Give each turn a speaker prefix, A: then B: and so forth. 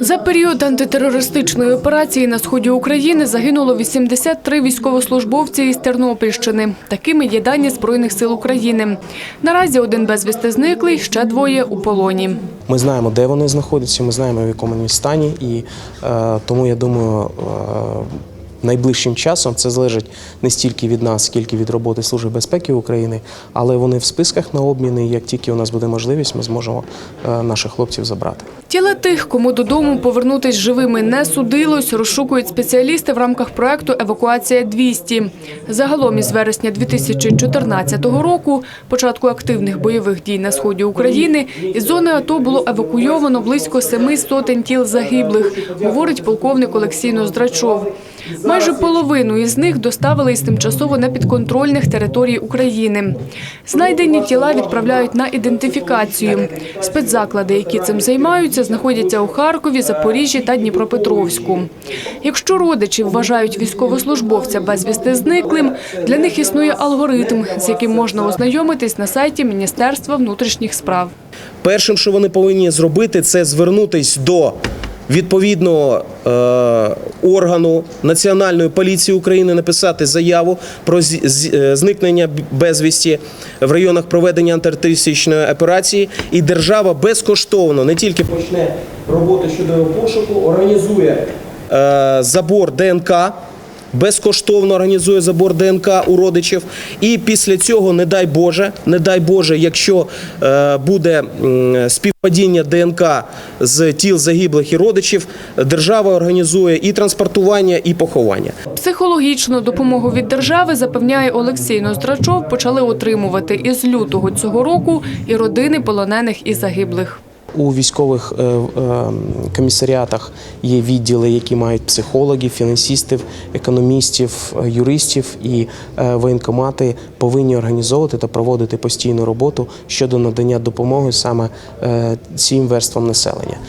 A: За період антитерористичної операції на сході України загинуло 83 військовослужбовці із Тернопільщини. Такими є дані Збройних сил України. Наразі один безвісти зниклий, ще двоє у полоні.
B: Ми знаємо, де вони знаходяться, ми знаємо, в якому вони стані, і е, тому я думаю. Е, Найближчим часом це залежить не стільки від нас, скільки від роботи Служби безпеки України, але вони в списках на обміни. Як тільки у нас буде можливість, ми зможемо е, наших хлопців забрати.
A: Тіла тих, кому додому повернутись живими не судилось, розшукують спеціалісти в рамках проекту «Евакуація 200». Загалом із вересня 2014 року, початку активних бойових дій на сході України, із зони АТО було евакуйовано близько семи сотень тіл загиблих, говорить полковник Олексій Ноздрачов. Майже половину із них доставили із тимчасово непідконтрольних територій України. Знайдені тіла відправляють на ідентифікацію. Спецзаклади, які цим займаються, знаходяться у Харкові, Запоріжжі та Дніпропетровську. Якщо родичі вважають військовослужбовця безвісти зниклим, для них існує алгоритм, з яким можна ознайомитись на сайті Міністерства внутрішніх справ.
C: Першим, що вони повинні зробити, це звернутися до відповідного е, органу Національної поліції України, написати заяву про е, зникнення безвісті в районах проведення антитерористичної операції, і держава безкоштовно не тільки почне роботу щодо пошуку, організує е, забор ДНК. Безкоштовно організує забор ДНК у родичів, і після цього, не дай Боже, не дай Боже, якщо е, буде співпадіння ДНК з тіл загиблих і родичів, держава організує і транспортування, і поховання.
A: Психологічну допомогу від держави, запевняє Олексій Ноздрачов, почали отримувати із лютого цього року і родини полонених і загиблих.
B: У військових е, е, комісаріатах є відділи, які мають психологів, фінансистів, економістів, е, юристів, і воєнкомати повинні організовувати та проводити постійну роботу щодо надання допомоги саме цим верствам населення.